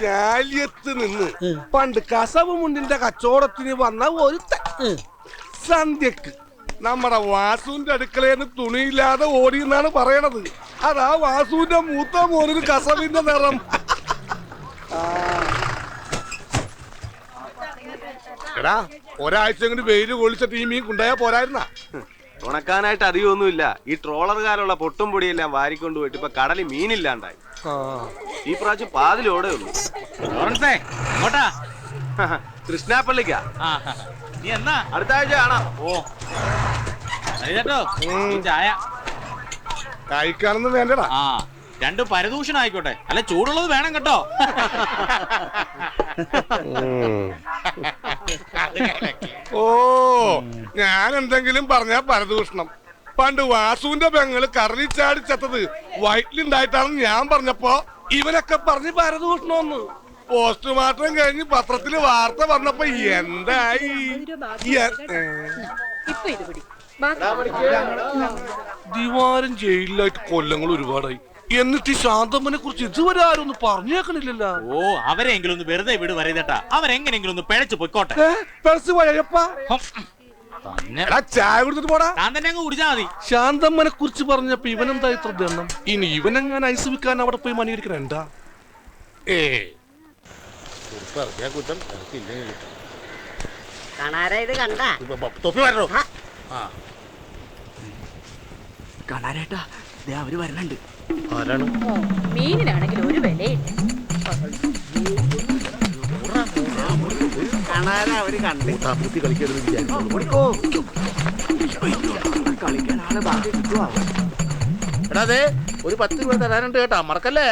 ചാലിയത്ത് നിന്ന് പണ്ട് കസവ് മുണ്ടിന്റെ കച്ചവടത്തിന് വന്ന ഒരു സന്ധ്യക്ക് നമ്മുടെ വാസുവിന്റെ അടുക്കളയിൽ തുണിയില്ലാതെ ഓടി എന്നാണ് പറയണത്. അതാ വാസുവിന്റെ മൂത്ത മോനിന് കസവിന്റെ നിറം. എടാ ഒരാഴ്ച കൊണ്ട് വെയിൽ കൊളിച്ചിട്ട് ഈ മീൻ കൊണ്ടുപോയാ പോരായിരുന്നാ? ഉണക്കാനായിട്ട് അധികമൊന്നുമില്ല. ഈ ട്രോളറുകാരുള്ള പൊട്ടും പൊടിയെല്ലാം വാരിക്കൊണ്ട് പോയിട്ട് ഇപ്പൊ കടലിൽ മീനില്ലാണ്ടായി. ഈ പ്രാവശ്യം പാതിലോടെ ഉള്ളൂ. ലോറൻസേ ഇങ്ങോട്ടാ. കൃഷ്ണാപ്പള്ളിക്കാ. ആ, നീ എന്നാ? അടുത്ത ആഴ്ച കാണാം. ഓ. കേട്ടോ ചായ. കഴിക്കാനൊന്നും വേണ്ടടാ. ആ രണ്ട് പരദൂഷണം ആയിക്കോട്ടെ അല്ല ചൂടുള്ളത് വേണം കേട്ടോ. ഓ ഞാൻ എന്തെങ്കിലും പറഞ്ഞ പരദൂഷണം. പണ്ട് വാസുവിന്റെ പെങ്ങൾ കറലി ചാടി ചത്തത് വയറ്റിലുണ്ടായിട്ടാണെന്ന് ഞാൻ പറഞ്ഞപ്പോ ഇവനൊക്കെ പറഞ്ഞ് പരദൂഷണമെന്ന് പോസ്റ്റ്മോർട്ടം കഴിഞ്ഞ് പത്രത്തിൽ വാർത്ത വന്നപ്പോ എന്തായി? ദിവാരം ജയിലിലായിട്ട് കൊല്ലങ്ങൾ ഒരുപാടായി. എന്നിട്ട് ഈ ശാന്തമ്മനെ കുറിച്ച് ഇതുവരെ ആരും ഒന്നും പറഞ്ഞേക്കണില്ലല്ലോ. ഓ അവരെങ്കിലും ഒന്ന് വെറുതെ വിട് പറയുന്നേട്ടാ അവരെങ്ങനെങ്കിലും ഒന്ന് പിഴച്ചു പൊയ്ക്കോട്ടെ. തന്നെ എടാ ചായ കൊടുത്തിട്ട് പോടാ. താൻ തന്നെ അങ്ങ് കുടിച്ചാ മതി. ശാന്തമ്മനെ കുറിച്ച് പറഞ്ഞപ്പോ ഇവനെന്താ ഇത്ര ദണ്ണം? ഇനി ഇവനെങ്ങാൻ ഐസ് വിൽക്കാൻ അവിടെ പോയി മണിയിരിക്കണം എന്താ? ഏ. കാണാര ഇത് കണ്ട? തൊപ്പി വരണോ കാണാനേട്ടാ ദേ അവർ വരണുണ്ട്. മീനിനാണെങ്കിൽ ഒരു വിലയില്ല. എടാ അതെ ഒരു പത്ത് രൂപ തരാനുണ്ട് കേട്ടാ. മറക്കല്ലേ?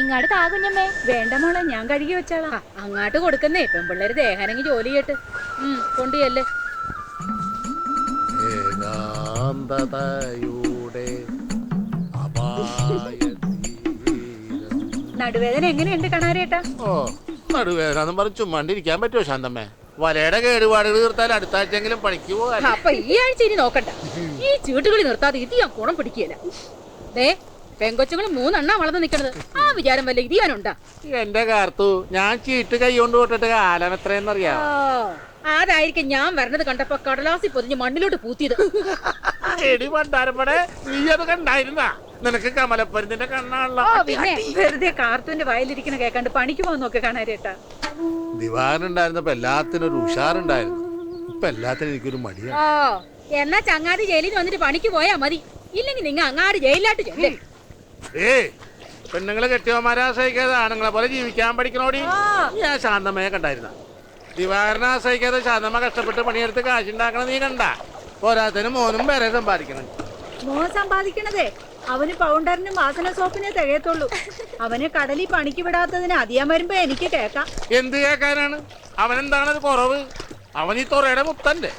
ഇങ്ങാട് ആകുഞ്ഞമ്മേ വേണ്ട മോളെ ഞാൻ കഴുകി വെച്ചാളാ. അങ്ങോട്ട് കൊടുക്കുന്നേ പെൺപിള്ളേര് ദേഹാനെങ്കിൽ ജോലി ചെയ്യട്ട്. ഉം അപായതീരം. നടുവേദന എങ്ങനെയുണ്ട് കണാരേട്ടാ? ഓ നടുവേദന പറഞ്ഞ് ചുമ്മാണ്ടിരിക്കാൻ പറ്റുമോ ശാന്തമ്മേ? വലയുടെ കേടുപാടുകൾ തീർത്താൽ അടുത്ത ആഴ്ചയെങ്കിലും പണിക്ക് പോകാൻ. അപ്പൊ ഈ ആഴ്ച ഇനി നോക്കണ്ട. ഈ ചീട്ടുകളി നിർത്താതെ ഇത് ഞാൻ കുണം പിടിക്കുകയില്ല. ദേ പെങ്കൊച്ചുങ്ങൾ മൂന്നെണ്ണ വളർന്നു നിക്കണത്. ആ വിചാരം വല്ല ഇതിയാനുണ്ടാ എന്റെ കാർത്തു ഞാൻ ചീട്ട് കൈ കൊണ്ട് തൊട്ടിട്ട് കാലം എത്രയെന്നറിയാം അതായിരിക്കും ഞാൻ വരണത് കണ്ടപ്പോ കടലാസി പൊതിഞ്ഞ് മണ്ണിലോട്ട് പൂത്തിയത്. എടി പണ്ടാരപ്പടെ നീ അത് കണ്ടായിരുന്ന? നിനക്ക് കമലപ്പരുന്നിന്റെ കണ്ണാണല്ലോ. പിന്നെ വെറുതെ കാർത്തൂന്റെ വയലിരിക്കണ കേക്കാണ്ട് പണിക്ക് പോകുന്നൊക്കെ കാണാരേട്ടാ. ദിവാനുണ്ടായിരുന്നപ്പോ എല്ലാത്തിനും ഒരു ഉഷാറുണ്ടായിരുന്നു. ഇപ്പൊ എല്ലാത്തിനും എനിക്കൊരു മടിയാണ് ഓ എന്നാ ചങ്ങാതി ജയിലിൽ വന്നിട്ട് പണിക്ക് പോയാ മതി. ഇല്ലെങ്കിൽ നിങ്ങ അങ്ങാട് ജയിലിലാട്ട് ചെല്ലേ. ഏ പെണ്ണുങ്ങളെ കെട്ടിയവന്മാരെ ആശ്രയിക്കാതെ ആണുങ്ങളെ പോലെ ജീവിക്കാൻ പഠിക്കണോടി? ഞാൻ ശാന്തമ്മയെ കണ്ടായിരുന്ന. ദിവാരനെ ആശ്രയിക്കാതെ ശാന്തമ്മ കഷ്ടപ്പെട്ട് പണിയെടുത്ത് കാശുണ്ടാക്കണം നീ കണ്ട? പോരാത്തതിന് മോനും വേറെ സമ്പാദിക്കണം. മോൻ സമ്പാദിക്കണതേ. അവന് പൗണ്ടറിനും വാസന സോപ്പിനെ തികയത്തുള്ളൂ. അവന് കടലിൽ പണിക്ക് വിടാത്തതിന് അധികം വരുമ്പോ എനിക്ക് കേക്കാം എന്ത് എന്താണ് അവനെന്താണത് കുറവ്? അവൻ ഈ തൊറയുടെ മുത്തല്ലേ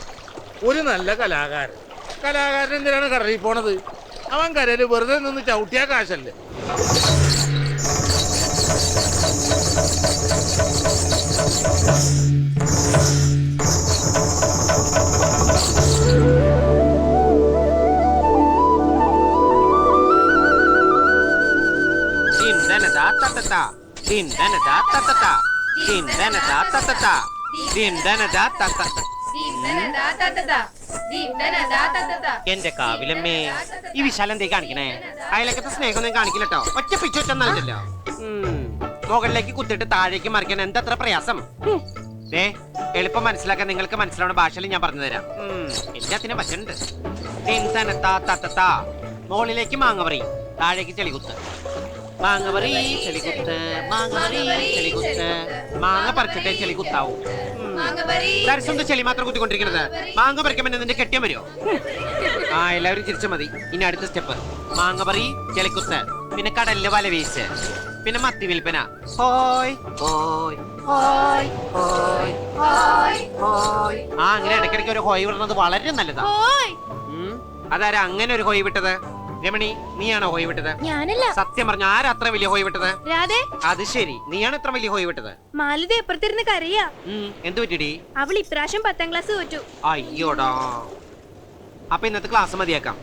ഒരു നല്ല കലാകാരൻ. കലാകാരൻ എന്തിനാണ് കടലിൽ പോണത്? അവൻ കരയിൽ വെറുതെ നിന്ന് ചവിട്ടിയ കാശല്ലേ. എന്റെ കാവിലമ്മേ ഈ വിശാലം എന്തേ കാണിക്കണേ? അയലക്കത്തെ സ്നേഹമൊന്നും കാണിക്കില്ലട്ടോ. ഒറ്റ പിച്ചു വെച്ചൊന്നല്ലോ മുകളിലേക്ക് കുത്തിട്ട് താഴേക്ക് മറിക്കാൻ എന്തത്ര പ്രയാസം? ഏ എളുപ്പം മനസ്സിലാക്കാൻ നിങ്ങൾക്ക് മനസ്സിലാവുന്ന ഭാഷയിൽ ഞാൻ പറഞ്ഞു തരാം. എന്റെ അതിനെ വശമുണ്ട്. തിൻതനത്താ തത്തത്താ. മുകളിലേക്ക് മാങ്ങ പറയും. താഴേക്ക് ചെളി ചെളികുത്ത് മാങ്ങ പറി ചെളികുത്ത് മാങ്ങ പറി ചെളികുത്ത്. മാങ്ങ പറിച്ചിട്ടേ ചെളികുത്താവും. ദർശന്ത് ചെളി മാത്രം കുത്തിക്കൊണ്ടിരിക്കുന്നത്. മാങ്ങ പറിക്കുമ്പോൾ നിന്റെ കെട്ടിയം വരുമോ ആ എല്ലാവരും ചിരിച്ച മതി. ഇനി അടുത്ത സ്റ്റെപ്പ്. മാങ്ങ പറി ചെളിക്കുത്ത് പിന്നെ കടലിലെ വല വീശ്. പിന്നെ മത്തി വിൽപ്പന. ഹോയ് ഹോയ് ഹോയ് ഹോയ് ഹോയ് ഹോയ്. ആ അങ്ങനെ ഇടയ്ക്കിടയ്ക്ക് ഒരു ഹോയ് വിടുന്നത് വളരെ നല്ലതാ. ഉം. അതാരാ അങ്ങനെ ഒരു ഹോയ് വിട്ടത്? രമണി നീയാണോ ഹോയ് വിട്ടത്? ഞാനല്ല. സത്യം പറഞ്ഞ ആരാ അത്ര വലിയ ഹോയ് വിട്ടത്? രാധേ. അത് ശരി. നീയാണ് ഇത്ര വലിയ ഹോയ് വിട്ടത്? മാലതി എപ്പുറത്തിരുന്ന് കരയാ. എന്തു പറ്റിടി? അവൾ ഇപ്രാവശ്യം പത്താം ക്ലാസ് തോറ്റു. അയ്യോടാ. അപ്പൊ ഇന്നത്തെ ക്ലാസ് മതിയാക്കാം.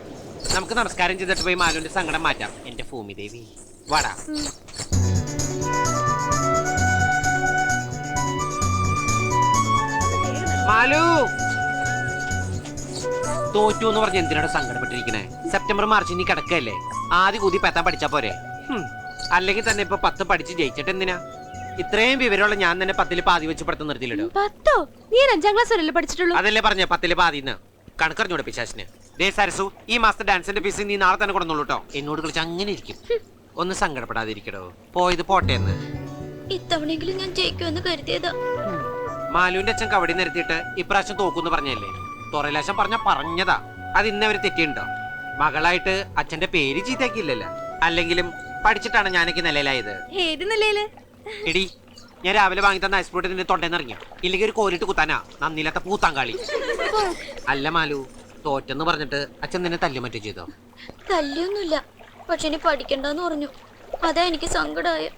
നമുക്ക് നമസ്കാരം ചെയ്തിട്ട് പോയി മാലുവിന്റെ സങ്കടം മാറ്റാം. എന്റെ ഭൂമി ദേവി. വാടാ. മാലു! തോറ്റു എന്ന് പറഞ്ഞ് എന്തിനാണ് സങ്കടപ്പെട്ടിരിക്കണേ? സെപ്റ്റംബർ മാർച്ച് ഇനി കിടക്കല്ലേ ആദ്യ കൂതി പെത്താൻ പഠിച്ചാ പോരെ. അല്ലെങ്കിൽ തന്നെ ഇപ്പൊ പത്ത് പഠിച്ച് ജയിച്ചിട്ട് എന്തിനാ? ഇത്രയും വിവരമുള്ള ഞാൻ തന്നെ പത്തിൽ പാതി വെച്ച് പഠിത്തം നിർത്തിയില്ലടോ. പത്തോ? നീ അഞ്ചാം ക്ലാസ് വരെയല്ലേ പഠിച്ചിട്ടുള്ളൂ? അതല്ലേ പറഞ്ഞ പത്തിൽ പാതിന്ന്. കണക്കറിഞ്ഞൂടെ പിശാശിന് ദേ സരസു ഈ മാസത്തെ ഡാൻസിന്റെ ഫീസ് നീ നാളെ തന്നെ കൊടുന്നുള്ളൂ കേട്ടോ എന്നോട് കളിച്ച് അങ്ങനെ ഇരിക്കും. ഒന്ന് സങ്കടപ്പെടാതിരിക്കടോ. പോയത് പോട്ടെ എന്ന്. ഇത്തവണയെങ്കിലും ഞാൻ ജയിക്കുമെന്ന് കരുതിയതാ. മാലുവിന്റെ അച്ഛൻ കവടി നിരത്തിയിട്ട് ഇപ്രാവശ്യം തോക്കുന്ന് പറഞ്ഞല്ലേ? തുറലാശം പറഞ്ഞ പറഞ്ഞതാ. അത് ഇന്നവര് തെറ്റിയുണ്ടോ? മകളായിട്ട് അച്ഛന്റെ പേര് ചീത്തയാക്കിയില്ലല്ലോ. അല്ലെങ്കിലും പഠിച്ചിട്ടാണ് ഞാനൊക്കെ നിലയിലായത്. ഏത് നിലയിൽ? എടി ഞാൻ രാവിലെ വാങ്ങി തന്ന ഐസ്പോട്ട് നിന്റെ തൊണ്ടേന്ന് ഇറങ്ങിയോ? ഇല്ലെങ്കിൽ ഒരു കോരിട്ട് കുത്താനാ? നന്ദിയില്ലാത്ത പൂത്താങ്കാളി അല്ല മാലു തോറ്റെന്ന് പറഞ്ഞിട്ട് അച്ഛൻ നിന്നെ തല്ലു മറ്റു ചെയ്തോ? തല്ലൊന്നുമില്ല. പക്ഷെ ഇനി പഠിക്കണ്ടെന്ന് പറഞ്ഞു. അതാ എനിക്ക് സങ്കടമായ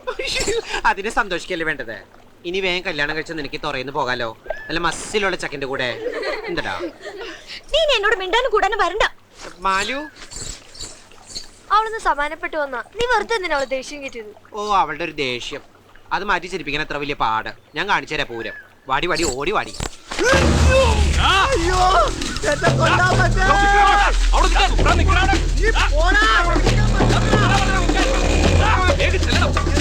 അതിനെ സന്തോഷിക്കല്ലേ വേണ്ടത്? ഇനി വേഗം കല്യാണം കഴിച്ച നിനക്ക് തുറയുന്നു പോകാലോ നല്ല മസ്സിലുള്ള ചക്കന്റെ കൂടെ എന്താടാ നീ എന്നോട് മിണ്ടാനും കൂടാനും വരണ്ട മാലു അവളൊന്ന് സമാനപ്പെട്ടു വന്നാ നീ വെറുതെ എന്തിനാ അവളെ ദേഷ്യം കിട്ടിയത് ഓ അവളുടെ ഒരു ദേഷ്യം അത് മാറ്റി ചിരിപ്പിക്കാൻ അത്ര വലിയ പാട് ഞാൻ കാണിച്ചു തരാം പൂരം വാടി വാടി ഓടി വാടി എന്താടാ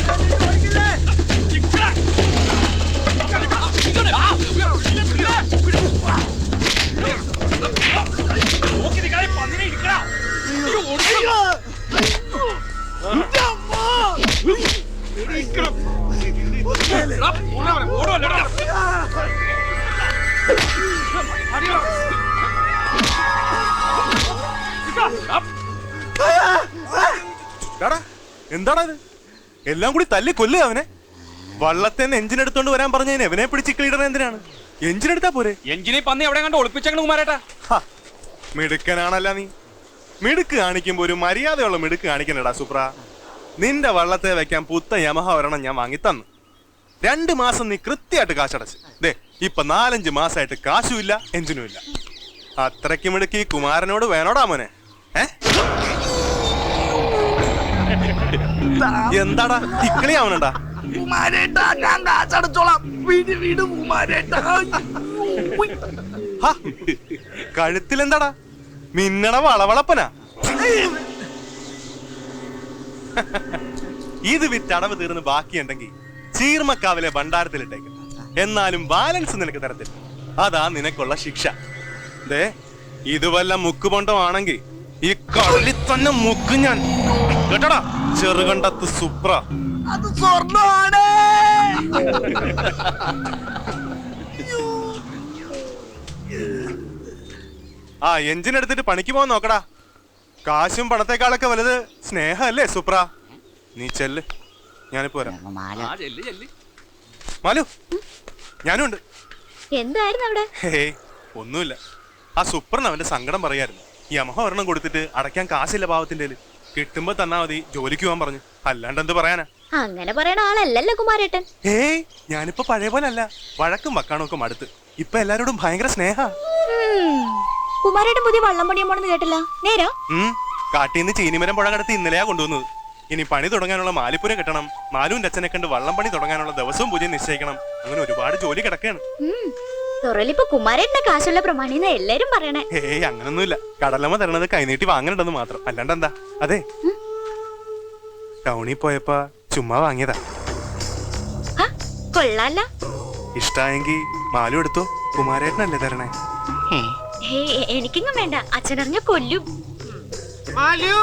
ഇത് എല്ലാം കൂടി തല്ലി കൊല്ലുക അവനെ. വള്ളത്തെ എഞ്ചിൻ എടുത്തോണ്ട് വരാൻ പറഞ്ഞതിന് എവനെ പിടിച്ച് ക്ലീഡർ എന്തിനാണ്? എഞ്ചിൻ എടുത്താ പോരെ? എഞ്ചിനെ പന്നി എവിടെ കണ്ട് ഒളിപ്പിച്ചങ്ങൾ കുമാരേട്ടാ? മിടുക്കനാണല്ല നീ. മിടുക്ക് കാണിക്കുമ്പോ ഒരു മര്യാദയുള്ള മിടുക്ക് കാണിക്കണടാ സുപ്ര. നിന്റെ വള്ളത്തെ വെക്കാൻ പുത്ത യമഹ ഒരെണ്ണം ഞാൻ വാങ്ങി തന്നു രണ്ട് മാസം നീ കൃത്യമായിട്ട് കാശടച്ച്. ദേ ഇപ്പൊ നാലഞ്ച് മാസമായിട്ട് കാശും ഇല്ല എഞ്ചിനും ഇല്ല അത്രയ്ക്ക് മിടുക്കി കുമാരനോട് വേണോടാ മോനെ? ഏ? എന്താടാ? ഇക്കളിയാവണടാ. കുമാരേട്ടാ ഞാൻ കാശടച്ചോളാം. വീട് വീട് കുമാരേട്ടാ കഴുത്തിലെന്താടാ? മിന്നണ വളവളപ്പനാ. ഇത് വിറ്റ് അടവ് തീർന്ന് ബാക്കിയുണ്ടെങ്കിൽ ചീർമക്കാവിലെ ഭണ്ഡാരത്തിലിട്ടേക്ക്. എന്നാലും ബാലൻസ് നിനക്ക് തരത്തില്ല. അതാ നിനക്കുള്ള ശിക്ഷ. ദേ ഇത് വല്ല മുക്കുപൊണ്ടമാണെങ്കിൽ ഈ കള്ളി തന്നെ മുക്ക് ഞാൻ. കേട്ടടാ? ചെറുകണ്ടത്ത് സുപ്ര. അത് സ്വർണമാണ് ആ എഞ്ചിൻ എടുത്തിട്ട് പണിക്ക് പോകാൻ നോക്കടാ. കാശും പണത്തെക്കാളൊക്കെ വലുത് സ്നേഹമല്ലേ സുപ്ര? നീ ചെല്ല്. ഞാനിപ്പോ വരാം. മാലു. ഞാനും ഉണ്ട് എന്തായിരുന്നു അവിടെ? ഹേ ഒന്നുമില്ല. ആ സുപ്രൻ അവന്റെ സങ്കടം പറയായിരുന്നു. യമഹ ഒരെണ്ണം കൊടുത്തിട്ട് അടയ്ക്കാൻ കാശില്ല പാവത്തിന്റെ കിട്ടുമ്പോ തന്നാ മതി. ജോലിക്ക് പോകാൻ പറഞ്ഞു. അല്ലാണ്ട് എന്ത് പറയാനാ? അങ്ങനെ പറയണ ആളല്ലല്ലോ കുമാരേട്ടൻ. ഏയ് ഞാനിപ്പോ പഴയ പോലെ അല്ല വഴക്കും വക്കാണും ഒക്കെ മടുത്ത്. ഇപ്പൊ എല്ലാരോടും ഭയങ്കര സ്നേഹ. കുമാരേട്ടൻ പുതിയ വള്ളം പണിയാൻ പോണെന്ന് കേട്ടില്ല. നേരാ? കാട്ടിന്ന് ചീനിമരം പുഴ കടത്തി ഇന്നലെയാ കൊണ്ടുവന്നത്. ഇനി പണി തുടങ്ങാനുള്ള മാലിപ്പുര കിട്ടണം. മാലുവിന്റെ അച്ഛനെ കണ്ട് വള്ളം പണി തുടങ്ങാനുള്ള ദിവസവും പൂജയും നിശ്ചയിക്കണം. അങ്ങനെ ഒരുപാട് ജോലി കിടക്കുകയാണ് തുറലിപ്പോ കുമാരേട്ടന്റെ കാശുള്ള പ്രമാണിന്ന് എല്ലാരും പറയണേ. ഏയ് അങ്ങനൊന്നുമില്ല. കടലമ്മ തരണത് കൈനീട്ടി വാങ്ങണ്ടെന്ന് മാത്രം. അല്ലാണ്ട് എന്താ അതെ ടൗണിൽ പോയപ്പോ ചുമ്മാ വാങ്ങിയതാ. കൊള്ളാല്ല. ഇഷ്ടായെങ്കി മാലു എടുത്തോ? കുമാരേട്ടനല്ലേ തരണേ. എനിക്കിങ്ങും വേണ്ട. അച്ഛനറിഞ്ഞ കൊല്ലും. മാലു?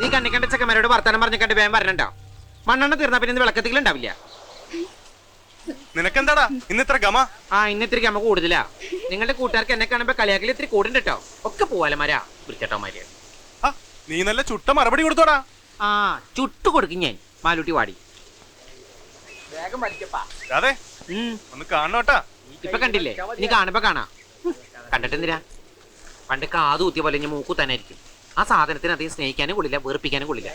നീ കണ്ണിക്കണ്ട കണ്ട ചെക്കന്മാരോട് വർത്താനം പറഞ്ഞ കണ്ട് വേഗം വരണുണ്ടോ? മണ്ണെണ്ണ തീർന്ന പിന്നെ വിളക്കത്തിൽ വിളക്കത്തിലുണ്ടാവില്ല നിനക്കെന്താടാ? ഇന്ന് ഇത്ര ഗമ? ആ ഇന്ന് ഗമ കൂടുതലാ. നിങ്ങളുടെ കൂട്ടുകാർക്ക് എന്നെ കാണുമ്പോ കളിയാക്കൽ ഇത്തിരി കൂടുണ്ട് കേട്ടോ ഒക്കെ പോവാലമാരാ വൃത്തിട്ടോമാര് ആ, നീ നല്ല ചുട്ട മറുപടി കൊടുത്തോടാ. ആ ചുട്ടു കൊടുക്കും ഞാൻ. മാലൂട്ടി വാടി. അതെ ഉം, ഒന്ന് കാണണോട്ടാ. ഇപ്പൊ കണ്ടില്ലേ? നീ കാണുമ്പോ കാണാ. കണ്ടിട്ടെന്തിനാ പണ്ട് കാത് കുത്തിയ പോലെ ഞാൻ മൂക്കു തന്നെ ആയിരിക്കും ആ സാധനത്തിന് അധികം സ്നേഹിക്കാനും കൊള്ളില്ല വേർപ്പിക്കാനും കൊള്ളില്ല.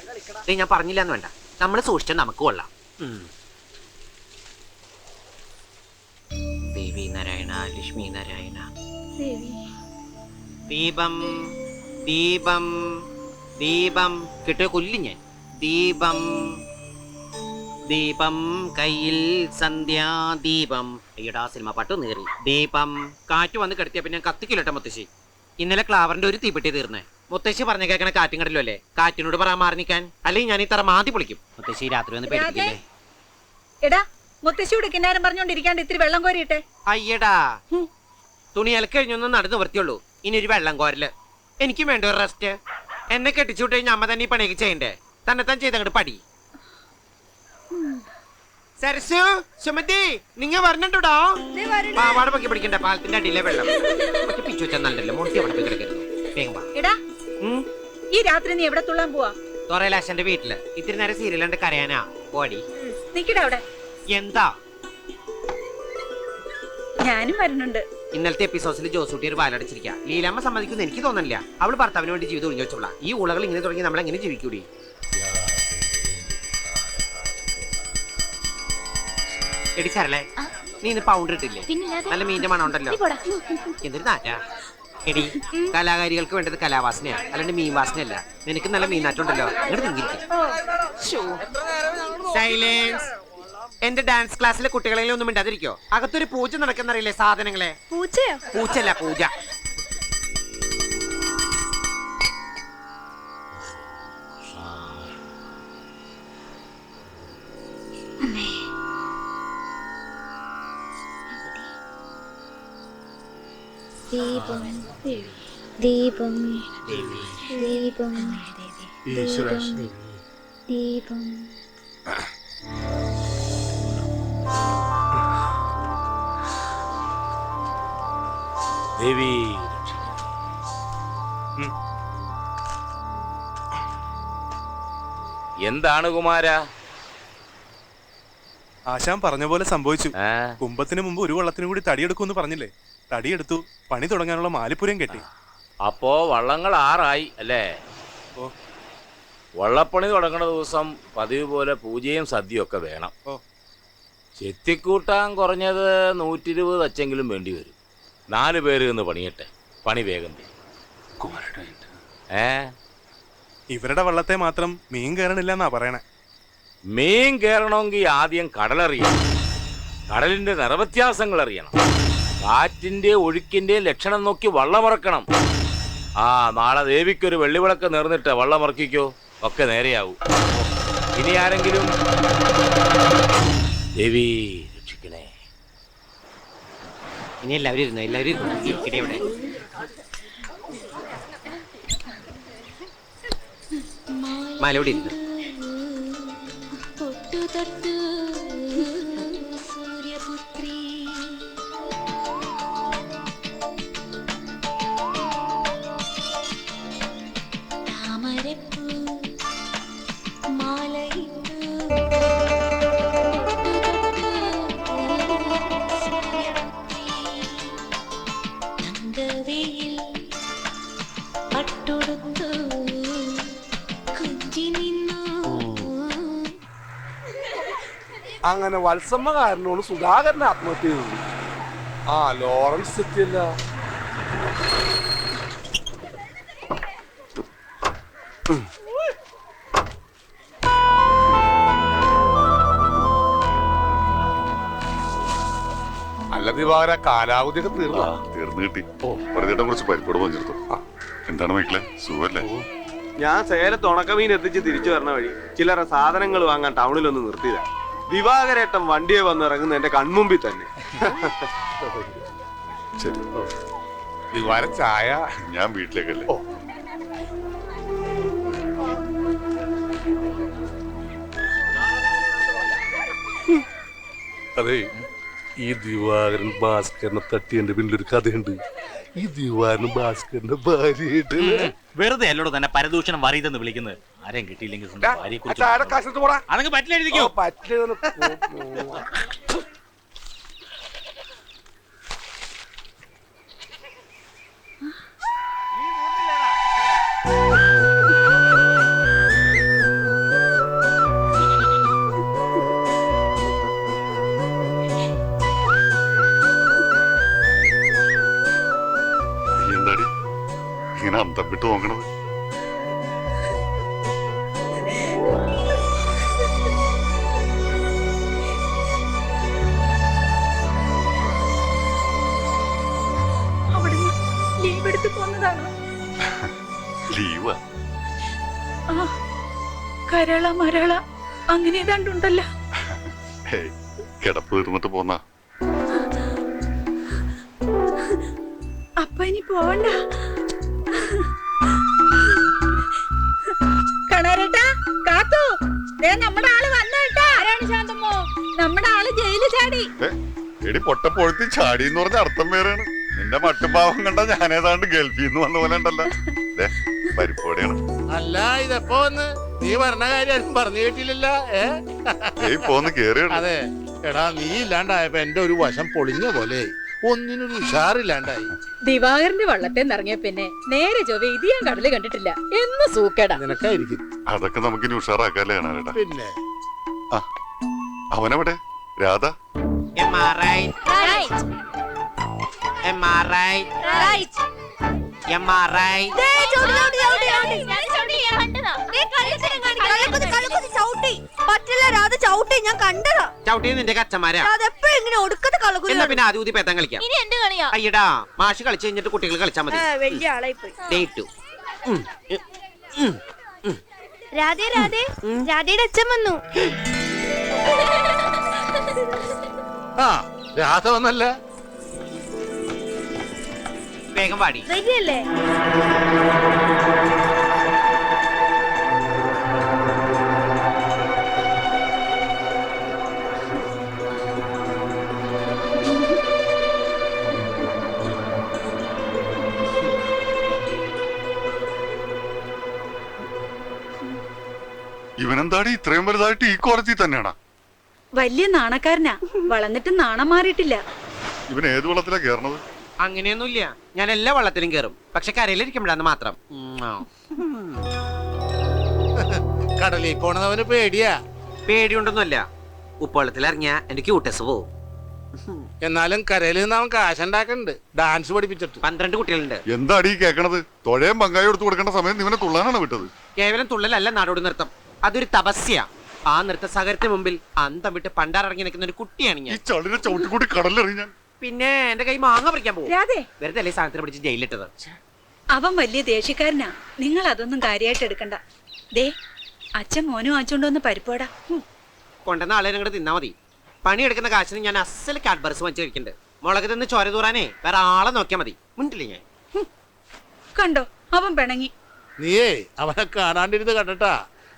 ഞാൻ പറഞ്ഞില്ല എന്ന് വേണ്ട. നമ്മൾ സൂക്ഷിച്ചാൽ നമുക്ക് കൊള്ളാം. ദേവി നാരായണ ലക്ഷ്മി നാരായണ. ദീപം ദീപം ദീപം കിട്ടിയ കൊല്ലി ഞാൻ. ദീപം ദീപം കയ്യിൽ സന്ധ്യാദീപം അയ്യടാ സിനിമ പാട്ട് നേറി ദീപം കാറ്റ് വന്ന് കിടത്തിയ പിന്നെ കത്തിക്കില്ലട്ടെ മുത്തശ്ശി. ഇന്നലെ ക്ലാവറിന്റെ ഒരു തീപ്പെട്ടി തീർന്നേ. മുത്തശ്ശി പറഞ്ഞ കേൾക്കണ കാറ്റും കടലും അല്ലേ കാറ്റിനോട് പറയാൻ മാറി നിൽക്കാൻ. അല്ലെങ്കിൽ ഞാൻ ഈ തറ മാതി പൊളിക്കും. മുത്തശ്ശി രാത്രി വന്ന് പേടിക്കില്ലേ എടാ മുത്തശ്ശിയോട് കിന്നാരം പറഞ്ഞോണ്ടിരിക്കാണ്ട് ഇത്തിരി വെള്ളം കോരിയിട്ടെ. അയ്യടാ. തുണി അലക്കഴിഞ്ഞൊന്നും നടന്നു വൃത്തിയുള്ളൂ. ഇനി ഒരു വെള്ളം കോരൽ. എനിക്കും വേണ്ട ഒരു റെസ്റ്റ് എന്നെ കെട്ടിച്ചുവിട്ട് കഴിഞ്ഞാൽ അമ്മ തന്നെ ഈ പണിയൊക്കെ ചെയ്യണ്ടേ? തന്നെ തന്നെ ചെയ്തങ്ങോട്ട് പടി. സരസു സുമതി നിങ്ങ വരണുണ്ടോ പാവാട പൊക്കി പിടിക്കണ്ട പാലത്തിന്റെ അടിയിലെ വെള്ളം. പിച്ചു വെച്ചാൽ നല്ലല്ലോ? മുട്ടി അവിടെ കിടക്കരുത് എടാ ഈ രാത്രി നീ എവിടെ തുള്ളാൻ പോവാ? തൊറയിലാശന്റെ വീട്ടിൽ. ഇത്തിരി നേരം സീരിയൽ കണ്ട് കരയാനാ. പോടി. നിക്കടാ അവിടെ. എന്താ? ഞാനും വരുന്നുണ്ട്. ഇന്നലത്തെ എപ്പിസോഡ്സിൽ ജോസൂട്ടി ഒരു വാലടച്ചിരിക്കുക ലീലാമ്മ സമ്മതിക്കുന്ന എനിക്ക് തോന്നുന്നില്ല അവൾ ഭർത്താവിന് വേണ്ടി ജീവിതം ഒഴിഞ്ഞു വെച്ചോളാം ഈ ഉളകൾ ഇങ്ങനെ തുടങ്ങി നമ്മൾ എങ്ങനെ ജീവിക്കൂടി? എടി നീ ഇന്ന് പൗണ്ട് ഇട്ടില്ലേ? നല്ല മീന്റെ മണം ഉണ്ടല്ലോ. എന്തൊരു നാറ്റാ. എടി കലാകാരികൾക്ക് വേണ്ടത് കലാവാസനയാ. അല്ലാണ്ട് മീൻ വാസനയല്ല. നിനക്ക് നല്ല മീനാറ്റുണ്ടല്ലോ ഇങ്ങോട്ട് തിങ്കിരിക്കും. സൈലൻസ്. എന്റെ ഡാൻസ് ക്ലാസ്സിലെ കുട്ടികളെ ഒന്നും മിണ്ടാതിരിക്കോ? അകത്തൊരു പൂജ നടക്കുന്നറിയില്ലേ സാധനങ്ങളെ? പൂച്ചയോ പൂച്ചല്ല പൂജ. ദീപം ദീപം ദീപം ദീപം. ദേവി. എന്താണ് കുമാര? ആശാൻ പറഞ്ഞ പോലെ സംഭവിച്ചു. കുംഭത്തിന് മുമ്പ് ഒരു വള്ളത്തിനും കൂടി തടിയെടുക്കുമെന്ന് പറഞ്ഞില്ലേ? തടിയെടുത്തു പണി തുടങ്ങാനുള്ള മാലിപ്പുരം കെട്ടി. അപ്പോ വള്ളങ്ങൾ ആറായി അല്ലേ? വള്ളപ്പണി തുടങ്ങുന്ന ദിവസം പതിവ് പോലെ പൂജയും സദ്യയും ഒക്കെ വേണം. ചെത്തിക്കൂട്ടാൻ കുറഞ്ഞത് നൂറ്റി ഇരുപത് അച്ചെങ്കിലും വേണ്ടി വരും. നാല് പേര് നിന്ന് പണിയട്ടെ. പണി വേഗം. ഏ? ഇവരുടെ വള്ളത്തെ മാത്രം മീൻ കയറണില്ല എന്നാ പറയണേ. മീൻ കയറണമെങ്കിൽ ആദ്യം കടലറിയണം. കടലിന്റെ നിറവ്യത്യാസങ്ങൾ അറിയണം. കാറ്റിന്റെ ഒഴുക്കിന്റെ ലക്ഷണം നോക്കി വള്ളമറക്കണം. ആ നാളെ ദേവിക്കൊരു വെള്ളിവിളക്ക് നേർന്നിട്ട് വള്ളമറക്കിക്കോ. ഒക്കെ നേരെയാവും. ഇനി ആരെങ്കിലും? ദേവി ഇനി എല്ലാവരും ഇരുന്നു? എല്ലാവരും ഇരുന്നു? ഇരിക്കട്ടെ ഇവിടെ മാലോടി ഇരുന്നു അങ്ങനെ വത്സമ്മ കാരനോട് സുധാകരൻ ആത്മഹത്യ ചെയ്തു. ആ ലോറൻസ് എത്തിയല്ല അല്ല ദിവാകര കാലാവധിയൊക്കെ തീർന്നു? തീർന്നു കിട്ടി. വെറുതെ കുറച്ച് പരിപ്പോട് പഞ്ചെടുത്തു എന്താണ് മൈക്കിളെ? സുഖല്ലേ? ഞാൻ സേലത്ത് ഉണക്കമീൻ എത്തിച്ച് തിരിച്ചു വരണ വഴി ചിലരെ സാധനങ്ങൾ വാങ്ങാൻ ടൗണിലൊന്ന് നിർത്തിയതാ ദിവാകരേട്ടൻ വണ്ടിയെ വന്നിറങ്ങുന്ന എന്റെ കൺമുമ്പിൽ തന്നെ. ശരി. ദിവാര ചായ ഞാൻ വീട്ടിലേക്കല്ലേ? അതെ ഈ ദിവാകരൻ ഭാസ്കരനെ തട്ടിയതിന്റെ പിന്നിലൊരു കഥയുണ്ട്. ഈ ദിവാകരൻ ഭാസ്കരന്റെ ഭാര്യയായിട്ട് വെറുതെ അല്ലോട് തന്നെ പരദൂഷണം വറിയതെന്ന് വിളിക്കുന്നത്. ആരെയും കിട്ടിയില്ലെങ്കിൽ സ്വന്തം അതൊക്കെ പറ്റില്ല എഴുതിക്കോ. പറ്റില്ല അങ്ങനെ ഏതാണ്ടുണ്ടല്ലോ കിടപ്പ് തീർന്നിട്ട് പോന്ന. അപ്പൊ ഇനി പോവണ്ട. കണാരേട്ടാ കാത്തു. ദേ നമ്മുടെ ആൾ വന്നേട്ടാ ആരാണ് ശാന്തമ്മോ? നമ്മുടെ ആൾ ജയിലിൽ ചാടി. എടി പൊട്ട പൊഴുത്തി ചാടി എന്ന് പറഞ്ഞ അർത്ഥം വേറെയാണ്. നിന്റെ മട്ടുപാവം കണ്ട ഞാനേതാണ്ട് ഗൾഫിന്ന് വന്ന പോലെ ഉണ്ടല്ലോ. ദേ, പരിപ്പോടെയാണ് അല്ല ഇതെപ്പോ വന്ന്? നീ പറഞ്ഞ കാര്യം പറഞ്ഞു കേട്ടില്ലല്ലോ ഏ? ഏയ് പോന്ന് അതെ. എടാ നീ ഇല്ലാണ്ടായപ്പോ എന്റെ ഒരു വശം പൊളിഞ്ഞ പോലെ. ഒന്നിനൊരു ഉഷാറില്ലാണ്ടായി. ദിവാകരന്റെ വള്ളത്തെ നിറങ്ങിയ പിന്നെ നേരെ ചൊവ്വ ഇത് ഞാൻ കടൽ കണ്ടിട്ടില്ല. എന്ന് സൂക്കേടാ. നിനക്കായിരിക്കും. അതൊക്കെ നമുക്ക് ഇനി ഉഷാറാക്കാല്ലേ കാണാനേട്ടാ പിന്നെ? ആ അവനെവിടെ? Radha? Am I. Right? Am I. Right? Am I. right? പറ്റില്ല രാധ ചവിട്ടി. ഞാൻ കണ്ടതാ. ചവിട്ടി നിന്റെ കച്ചമാരാ എപ്പോഴും ഇങ്ങനെ ഒടുക്കത്തെ കളകുല എന്നാ പിന്നെ ആദ്യം ഊതി പേത്തം കളിക്കാം. ഇനി എന്ത് കളിയാ? അയ്യടാ മാഷ് കളിച്ചു കഴിഞ്ഞിട്ട് കുട്ടികൾ കളിച്ചാൽ മതി. വലിയ ആളായി പോയി ഡേറ്റു രാധേ രാധേ. രാധയുടെ അച്ഛൻ വന്നു. ആ രാധ വന്നല്ല. വേഗം പാടി വരികയല്ലേ ഇവനെന്താടി ഇത്രയും വലുതായിട്ട് ഈ കോളേജിൽ തന്നെയാണാ? വലിയ നാണക്കാരനാ. വളർന്നിട്ട് നാണം മാറിയിട്ടില്ല. ഇവൻ ഏത് വെള്ളത്തിലാ കേറണത്? അങ്ങനെയൊന്നുമില്ല. ഞാൻ എല്ലാ വള്ളത്തിലും കേറും. പക്ഷെ കരയിലിരിക്കുമ്പോഴാന്ന് മാത്രം. കടലിൽ പോണതവന് പേടിയാ. പേടിയുണ്ടൊന്നുമല്ല. ഉപ്പുവെള്ളത്തിൽ ഇറങ്ങിയ എന്റെ ക്യൂട്ടസ് പോവും. എന്നാലും കരയിൽ നിന്ന് അവൻ കാശുണ്ടാക്കണ്ട്. ഡാൻസ് പഠിപ്പിച്ചിട്ട്. പന്ത്രണ്ട് കുട്ടികളുണ്ട്. എന്താടി ഈ കേക്കണത്? തൊഴയും പങ്കായി കൊടുത്തു കൊടുക്കേണ്ട സമയം ഇവനെ തുള്ളാനാണ് വിട്ടത്. കേവലം തുള്ളലല്ല നാടോടി നൃത്തം. അതൊരു തപസ്യ. ആ നൃത്ത സഹകരത്തിന് മുമ്പിൽ അന്തം വിട്ട് പണ്ടാറിറങ്ങി നിൽക്കുന്ന ഒരു കുട്ടിയാണ് ഈ ഞാൻ. ചളിനെ പിന്നെ എന്റെ കൈ മാങ്ങ പറിക്കാൻ പോകും രാധേ. വെറുതെ അല്ലേ സാധനത്തിന് പിടിച്ച് ജയിലിട്ടത് അവൻ വലിയ ദേഷ്യക്കാരനാ. നിങ്ങൾ അതൊന്നും കാര്യമായിട്ട് എടുക്കണ്ട. ദേ അച്ഛൻ മോനും വാങ്ങിച്ചോണ്ട് പരിപ്പോടാ. കൊണ്ടുവന്ന ആളെ ഇങ്ങോട്ട് തിന്നാ മതി. പണിയെടുക്കുന്ന കാശിന് ഞാൻ അസൽ കാഡ്ബർസ് വാങ്ങിച്ചു കഴിക്കുന്നുണ്ട് മുളക് തിന്ന് ചോര തൂറാനേ വേറെ ആളെ നോക്കിയാൽ മതി. മുണ്ടില്ലേ ഞാൻ? കണ്ടോ? അവൻ പിണങ്ങി. നീയേ അവനെ കാണാണ്ടിരുന്ന് കണ്ടട്ടാ.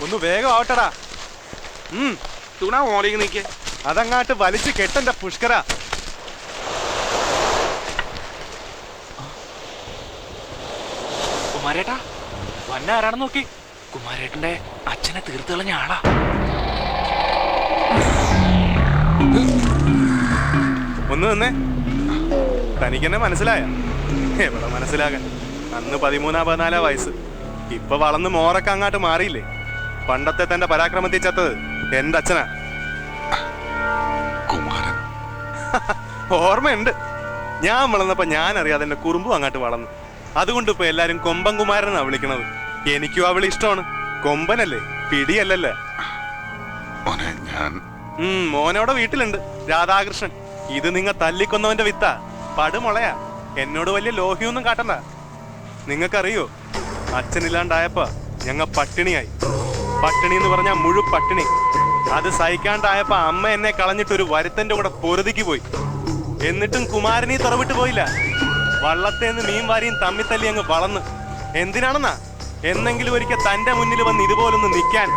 ഒന്ന് വേഗം ആവട്ടടാ. ഉം തുണ ഓടിക്ക് നിൽക്കേ അതങ്ങാട്ട് വലിച്ച് കെട്ടണ്ട പുഷ്കര. കുമാരേട്ടാ വന്ന ആരാണെന്ന് നോക്കി. കുമാരേട്ടന്റെ അച്ഛനെ തീർത്ത് കളഞ്ഞ ആളാ. ഒന്ന് നിന്നേ. തനിക്കെന്നെ മനസ്സിലായ. എവിടെ മനസ്സിലാകാൻ? അന്ന് പതിമൂന്നാ പതിനാലാ വയസ്സ്. ഇപ്പൊ വളർന്ന് മോറൊക്കെ അങ്ങാട്ട് മാറിയില്ലേ? പണ്ടത്തെ തന്റെ പരാക്രമത്തിൽ ചത്തത് എന്റെ അച്ഛനാ. കുമാരൻ. ഓർമ്മയുണ്ട്. ഞാൻ വളർന്നപ്പോ ഞാൻ അറിയാതെ എന്റെ കുറുമ്പും അങ്ങാട്ട് വളർന്നു. അതുകൊണ്ട് ഇപ്പൊ എല്ലാരും കൊമ്പൻ കുമാരനാ വിളിക്കണത്. എനിക്കും അവൾ ഇഷ്ടമാണ്. കൊമ്പനല്ലേ? പിടിയല്ലല്ലേ? ഞാൻ മോനവിടെ വീട്ടിലുണ്ട്. രാധാകൃഷ്ണൻ. ഇത് നിങ്ങ തല്ലിക്കൊന്നവന്റെ വിത്താ. പടുമുളയാ. എന്നോട് വലിയ ലോഹിയൊന്നും കാട്ടണ്ട. നിങ്ങൾക്കറിയോ അച്ഛനില്ലാണ്ടായപ്പോ ഞങ്ങ പട്ടിണിയായി. പട്ടിണി എന്ന് പറഞ്ഞാൽ മുഴു പട്ടിണി. അത് സഹിക്കാണ്ടായപ്പോ അമ്മ എന്നെ കളഞ്ഞിട്ട് ഒരു വരുത്തന്റെ കൂടെ പൊരുതിക്ക് പോയി. എന്നിട്ടും കുമാരനീ തുറവിട്ട് പോയില്ല. വള്ളത്തേന്ന് മീൻ വാരിയും തമ്മി തല്ലി അങ്ങ് വളർന്ന്. എന്തിനാണെന്നാ? എന്നെങ്കിലും ഒരിക്കൽ തന്റെ മുന്നിൽ വന്ന് ഇതുപോലൊന്ന് നിൽക്കാൻ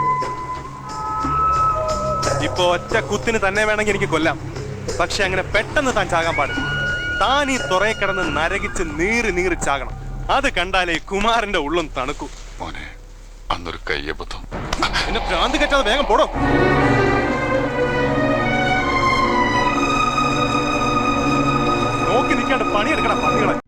ഇപ്പൊ ഒറ്റ കുത്തിന് തന്നെ വേണമെങ്കിൽ എനിക്ക് കൊല്ലാം. പക്ഷെ അങ്ങനെ പെട്ടെന്ന് താൻ ചാകാൻ പാടില്ല. താൻ ഈ തുറയെ കിടന്ന് നരകിച്ച് നീറി നീറി ചാകണം. അത് കണ്ടാലേ കുമാരന്റെ ഉള്ളും തണുക്കൂ. മോനെ അന്നൊരു കയ്യബദ്ധം. പിന്നെ ഭ്രാന്തി കെട്ടാതെ വേഗം പോടോ. നോക്കി നിൽക്കാണ്ട് പണിയെടുക്കണ പന്നികളെ.